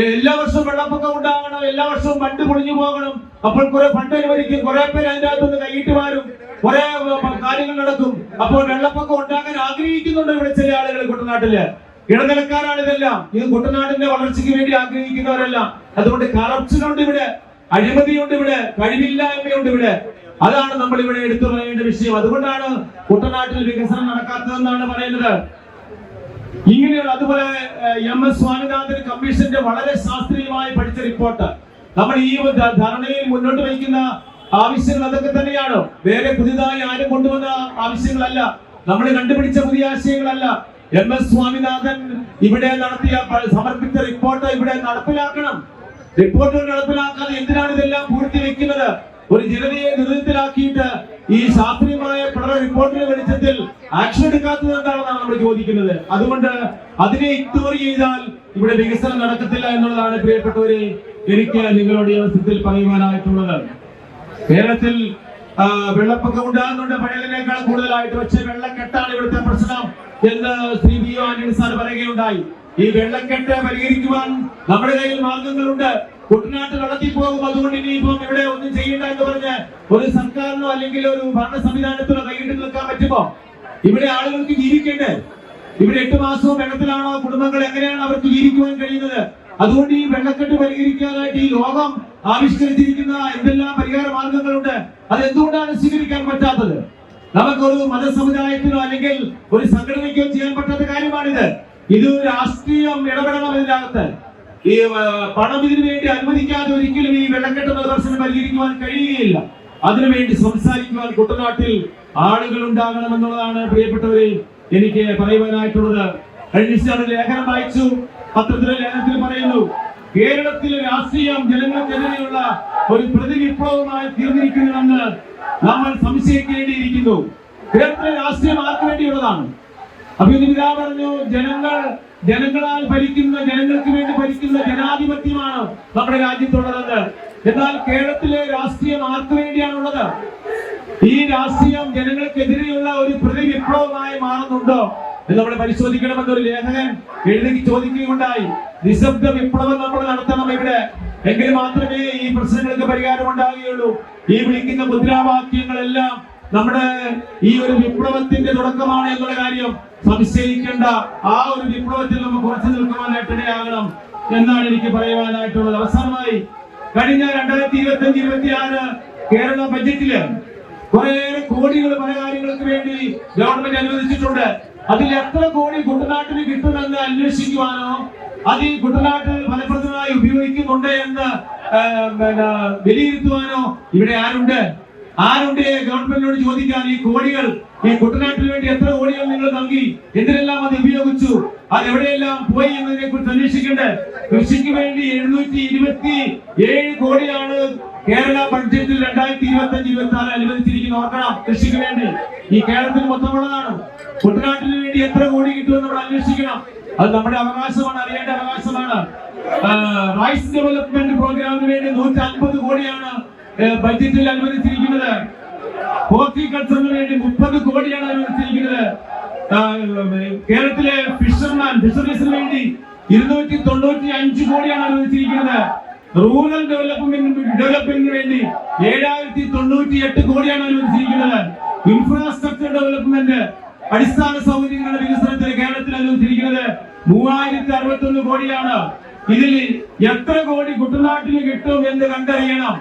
എല്ലാ വർഷവും വെള്ളപ്പൊക്കം ഉണ്ടാകണം. എല്ലാ വർഷവും ഫണ്ട് പൊളിഞ്ഞു പോകണം. അപ്പോൾ കുറെ ഫണ്ട് അനുവദിക്കും കുറെ പേര് അതിന്റെ അകത്തുനിന്ന് കൈയിട്ട് കുറെ കാര്യങ്ങൾ നടക്കും അപ്പോൾ വെള്ളപ്പൊക്കം ഉണ്ടാകാൻ ആഗ്രഹിക്കുന്നുണ്ട് ഇവിടെ ചില ആളുകൾ കുട്ടനാട്ടിൽ? ഇടനിലക്കാരാണ് ഇതെല്ലാം. ഇത് കുട്ടനാടിന്റെ വളർച്ചയ്ക്ക് വേണ്ടി ആഗ്രഹിക്കുന്നവരല്ല. അതുകൊണ്ട് കറപ്ഷൻ ഉണ്ട് ഇവിടെ. അഴിമതിയുണ്ട് ഇവിടെ. കഴിവില്ലായ്മയുണ്ട് ഇവിടെ. അതാണ് നമ്മൾ ഇവിടെ എടുത്തു പറയേണ്ട വിഷയം. അതുകൊണ്ടാണ് കുട്ടനാട്ടിൽ വികസനം നടക്കാത്തതെന്നാണ് പറയുന്നത്. ഇങ്ങനെയുള്ള അതുപോലെ എം എസ് സ്വാമിനാഥൻ കമ്മീഷന്റെ വളരെ ശാസ്ത്രീയമായി പഠിച്ച റിപ്പോർട്ട്. നമ്മൾ ഈ ധാരണയിൽ മുന്നോട്ട് വയ്ക്കുന്ന ആവശ്യങ്ങൾ അതൊക്കെ തന്നെയാണ്. വേറെ പുതിയതായി ആരും കൊണ്ടുവന്ന ആവശ്യങ്ങളല്ല. നമ്മൾ കണ്ടുപിടിച്ച പുതിയ ആശയങ്ങളല്ല. എം എസ് സ്വാമിനാഥൻ ഇവിടെ നടത്തിയ സമർപ്പിച്ച റിപ്പോർട്ട് ഇവിടെ നടപ്പിലാക്കണം. റിപ്പോർട്ടുകൾ നടപ്പിലാക്കാതെ എന്തിനാണ് ഇതെല്ലാം പൂഴ്ത്തി വെക്കുന്നത് ഒരു ജനതയെ ദുരിതത്തിലാക്കിയിട്ട് ഈ ശാസ്ത്രീയമായ പഠന റിപ്പോർട്ടിന്റെ വെളിച്ചത്തിൽ ആക്ഷൻ എടുക്കാത്തത് എന്താണെന്നാണ് നമ്മൾ ചോദിക്കുന്നത്. അതുകൊണ്ട് അതിനെ ഇഗ്നോർ ചെയ്താൽ ഇവിടെ വികസനം നടക്കത്തില്ല എന്നുള്ളതാണ് പ്രിയപ്പെട്ടവരെ എനിക്ക് നിങ്ങളുടെ അവസരത്തിൽ പറയുവാനായിട്ടുള്ളത്. കേരളത്തിൽ വെള്ളപ്പൊക്കം ഉണ്ടാകുന്നുണ്ട്. പഴയതിനേക്കാൾ കൂടുതലായിട്ട് പക്ഷേ വെള്ളക്കെട്ടാണ് ഇവിടുത്തെ പ്രശ്നം എന്ന് ശ്രീ വി ആന്റണി സാർ പറയുകയുണ്ടായി. ഈ വെള്ളക്കെട്ട് പരിഹരിക്കുവാൻ നമ്മുടെ കയ്യിൽ മാർഗങ്ങളുണ്ട്. കുട്ടനാട്ട് വെള്ളത്തിൽ പോകും. അതുകൊണ്ട് ഇനിയിപ്പം ഇവിടെ ഒന്നും ചെയ്യണ്ട എന്ന് പറഞ്ഞ് ഒരു സർക്കാരിനോ അല്ലെങ്കിൽ ഒരു ഭരണ സംവിധാനത്തിനോ കൈയിട്ട് നിൽക്കാൻ പറ്റുമോ? ഇവിടെ ആളുകൾക്ക് ജീവിക്കണ്ടേ? ഇവിടെ എട്ട് മാസവും വെള്ളത്തിലാണോ? കുടുംബങ്ങൾ എങ്ങനെയാണ് അവർക്ക് ജീവിക്കുവാൻ കഴിയുന്നത്? അതുകൊണ്ട് ഈ വെള്ളക്കെട്ട് പരിഹരിക്കാനായിട്ട് ഈ ലോകം ആവിഷ്കരിച്ചിരിക്കുന്ന എന്തെല്ലാം പരിഹാര മാർഗങ്ങളുണ്ട്? അത് എന്തുകൊണ്ടാണ് സ്വീകരിക്കാൻ പറ്റാത്തത്? നമുക്കൊരു മതസമുദായത്തിനോ അല്ലെങ്കിൽ ഒരു സംഘടനയ്ക്കോ ചെയ്യാൻ പറ്റാത്ത കാര്യമാണിത്. ഇത് രാഷ്ട്രീയം ഇടപെടണം ഇതിനകത്ത് ഈ പണം ഇതിനു വേണ്ടി അനുവദിക്കാതെ ഒരിക്കലും ഈ വെള്ളക്കെട്ട് പ്രദർശനം പരിഹരിക്കുവാൻ കഴിയുകയില്ല. അതിനുവേണ്ടി സംസാരിക്കുവാൻ കുട്ടനാട്ടിൽ ആളുകൾ ഉണ്ടാകണം എന്നുള്ളതാണ് പ്രിയപ്പെട്ടവരെ എനിക്ക് പറയുവാനായിട്ടുള്ളത്. കഴിഞ്ഞ ലേഖനം വായിച്ചു. പത്രത്തിലെ ലേഖനത്തിൽ പറയുന്നു കേരളത്തിലെ രാഷ്ട്രീയം ജനങ്ങൾക്കെതിരെയുള്ള ഒരു പ്രതിവിപ്ലവമായി തീർന്നിരിക്കുന്നുവെന്ന് നമ്മൾ സംശയിക്കേണ്ടിയിരിക്കുന്നു. കേരളത്തിലെ രാഷ്ട്രീയം ആർക്ക് വേണ്ടിയുള്ളതാണ്? ഇത് പറഞ്ഞു ജനങ്ങൾ ജനങ്ങളാൽ ഭരിക്കുന്ന ജനങ്ങൾക്ക് വേണ്ടി ഭരിക്കുന്ന ജനാധിപത്യമാണ് നമ്മുടെ രാജ്യത്തുള്ളതെന്ന്. എന്നാൽ കേരളത്തിലെ രാഷ്ട്രീയം ആർക്ക് വേണ്ടിയാണുള്ളത്. ഈ രാഷ്ട്രീയം ജനങ്ങൾക്കെതിരെയുള്ള ഒരു പ്രതിവിപ്ലവമായി മാറുന്നുണ്ടോ എന്ന് നമ്മൾ പരിശോധിക്കണമെന്ന് ഒരു ലേഖകൻ എഴുതി ചോദിക്കുകയുണ്ടായി. നിശബ്ദ വിപ്ലവം നമ്മൾ നടത്തണം ഇവിടെ. എങ്കിൽ മാത്രമേ ഈ പ്രശ്നങ്ങൾക്ക് പരിഹാരം ഉണ്ടാകുകയുള്ളൂ ഈ വിളിക്കുന്ന മുദ്രാവാക്യങ്ങളെല്ലാം നമ്മുടെ ഈ ഒരു വിപ്ലവത്തിന്റെ തുടക്കമാണ് എന്നുള്ള കാര്യം സംശയിക്കേണ്ട ആ ഒരു വിപ്ലവത്തിൽ നമുക്ക് ഉറച്ചു നിൽക്കുവാനായിട്ട് ഇടയാകണം എന്നാണ് എനിക്ക് പറയുവാനായിട്ടുള്ളത്. അവസാനമായി കഴിഞ്ഞ രണ്ടായിരത്തി ഇരുപത്തി അഞ്ച് ഇരുപത്തി ആറ് കേരള ബജറ്റിൽ കുറേയേറെ കോടികൾ പല കാര്യങ്ങൾക്ക് വേണ്ടി ഗവൺമെന്റ് അനുവദിച്ചിട്ടുണ്ട്. അതിൽ എത്ര കോടി കുട്ടനാട്ടിന് കിട്ടുമെന്ന് അന്വേഷിക്കുവാനോ അത് ഈ കുട്ടനാട്ടിൽ ഫലപ്രദമായി ഉപയോഗിക്കുന്നുണ്ട് എന്ന് വിലയിരുത്തുവാനോ ഇവിടെ ആരുണ്ട്? ആരുണ്ട് ഗവൺമെന്റിനോട് ചോദിക്കാൻ ഈ കോടികൾ ഈ കുട്ടനാട്ടിന് വേണ്ടി എത്ര കോടികൾ നിങ്ങൾ നൽകി? എന്തിനെല്ലാം അത് ഉപയോഗിച്ചു? അത് എവിടെയെല്ലാം പോയി എന്നതിനെ കുറിച്ച് അന്വേഷിക്കേണ്ടത്? കൃഷിക്ക് വേണ്ടി എഴുന്നൂറ്റി ഇരുപത്തി ഏഴ് കോടിയാണ് കേരള ബഡ്ജറ്റിൽ രണ്ടായിരത്തി ഇരുപത്തി അഞ്ച് ഇരുപത്തി ആറ് അനുവദിച്ചിരിക്കുന്ന ഓർക്കണം കൃഷിക്ക് വേണ്ടി. ഈ കേരളത്തിൽ മൊത്തമുള്ളതാണ്. കുട്ടനാട്ടിന് വേണ്ടി എത്ര കോടി കിട്ടുമെന്ന് നമ്മൾ അന്വേഷിക്കണം. അത് നമ്മുടെ അവകാശമാണ് അറിയേണ്ട അവകാശമാണ്. റൈസ് ഡെവലപ്മെന്റ് പ്രോഗ്രാമിന് വേണ്ടി നൂറ്റി അൻപത് കോടിയാണ് ഏ, ബഡ്ജറ്റിൽ അനുവദിച്ചിരിക്കുന്നത് ഹോർട്ടിക്കൾച്ചറിന് വേണ്ടി മുപ്പത് കോടിയാണ് അനുവദിച്ചിരിക്കുന്നത്. കേരളത്തിലെ ഫിഷർമാൻ ഫിഷറീസിന് വേണ്ടി ഇരുന്നൂറ്റി തൊണ്ണൂറ്റി അഞ്ച് കോടിയാണ് അനുവദിച്ചിരിക്കുന്നത്. റൂറൽ ഡെവലപ്മെന്റ് ഡെവലപ്മെന്റിന് വേണ്ടി ഏഴായിരത്തി തൊണ്ണൂറ്റി എട്ട് കോടിയാണ് അനുവദിച്ചിരിക്കുന്നത്. ഇൻഫ്രാസ്ട്രക്ചർ ഡെവലപ്മെന്റ് അടിസ്ഥാന സൗകര്യങ്ങളുടെ വികസനത്തിന് കേരളത്തിൽ അനുവദിച്ചിരിക്കുന്നത് മൂവായിരത്തി അറുപത്തി ഒന്ന് കോടിയാണ്. ഇതിൽ എത്ര കോടി കുട്ടനാട്ടിന് കിട്ടും എന്ന് കണ്ടറിയണം.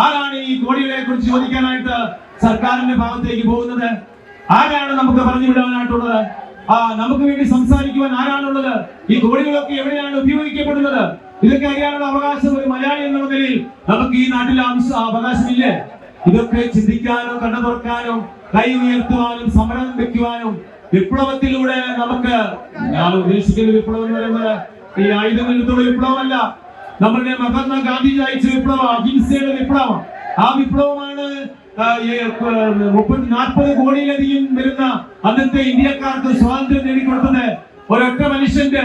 ആരാണ് ഈ കോടികളെ കുറിച്ച് ചോദിക്കാനായിട്ട് സർക്കാരിന്റെ ഭാഗത്തേക്ക് പോകുന്നത്? ആരാണ് നമുക്ക് പറഞ്ഞു വിടാനായിട്ടുള്ളത്? ആ നമുക്ക് വേണ്ടി സംസാരിക്കുവാൻ ആരാണുള്ളത്? ഈ കോടികളൊക്കെ എവിടെയാണ് ഉപയോഗിക്കപ്പെടുന്നത്? ഇതൊക്കെ അറിയാനുള്ള അവകാശം ഒരു മലയാളി എന്ന നിലയിൽ നമുക്ക് ഈ നാട്ടിൽ അവകാശമില്ലേ? ഇതൊക്കെ ചിന്തിക്കാനും കണ്ണു തുറക്കാനും കൈ ഉയർത്തുവാനും സമരം വെക്കുവാനും വിപ്ലവത്തിലൂടെ നമുക്ക് ഞാൻ ഉദ്ദേശിക്കുന്ന വിപ്ലവം എന്ന് പറയുന്നത് ഈ ആയുധങ്ങളിൽ വിപ്ലവമല്ല. നമ്മളുടെ മഹാത്മാ ഗാന്ധി അയച്ച വിപ്ലവം അഹിംസയുടെ വിപ്ലവം. ആ വിപ്ലവമാണ് നാൽപ്പത് കോടിയിലധികം വരുന്ന അന്നത്തെ ഇന്ത്യക്കാർക്ക് സ്വാതന്ത്ര്യം നേടിക്കൊടുത്തത് ഒരൊറ്റ മനുഷ്യന്റെ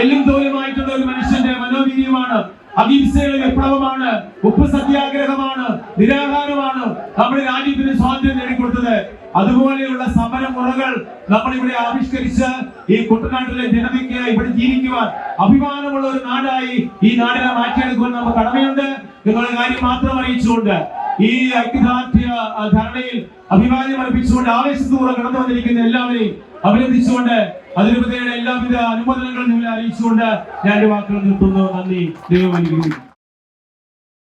എല്ലും തോലുമായിട്ടുള്ള ഒരു മനുഷ്യന്റെ മനോവീര്യമാണ് അഹിംസയുടെ വിപ്ലവമാണ് ഉപ്പ് സത്യാഗ്രഹമാണ് നിരാഹാരമാണ് നമ്മുടെ രാജ്യത്തിന് സ്വാതന്ത്ര്യം നേടിക്കൊടുത്തത്. അതുപോലെയുള്ള സമരമുറകൾ നമ്മൾ ഇവിടെ ആവിഷ്കരിച്ച് ഈ കുട്ടനാട്ടിലെ ജനതയ്ക്ക് ഇവിടെ ജീവിക്കുവാൻ അഭിമാനമുള്ള ഒരു നാടായി ഈ നാടിനെ മാറ്റിയെടുക്കുവാൻ നമുക്ക് കടമയുണ്ട്. എന്നുള്ള കാര്യം മാത്രം അറിയിച്ചുകൊണ്ട് ഈ ഐക്യദാർഢ്യ ധരണയിൽ അഭിമാനം അർപ്പിച്ചുകൊണ്ട് ആവേശത്തോടെ കടന്നു വന്നിരിക്കുന്ന എല്ലാവരെയും അഭിനന്ദിച്ചുകൊണ്ട് അതിരൂപതയുടെ എല്ലാവിധ അനുമോദനങ്ങളും നിങ്ങളെ അറിയിച്ചുകൊണ്ട് ഞാൻ വാക്കുകൾ നിർത്തുന്നു. നന്ദി. ദൈവം അനുഗ്രഹിക്കും.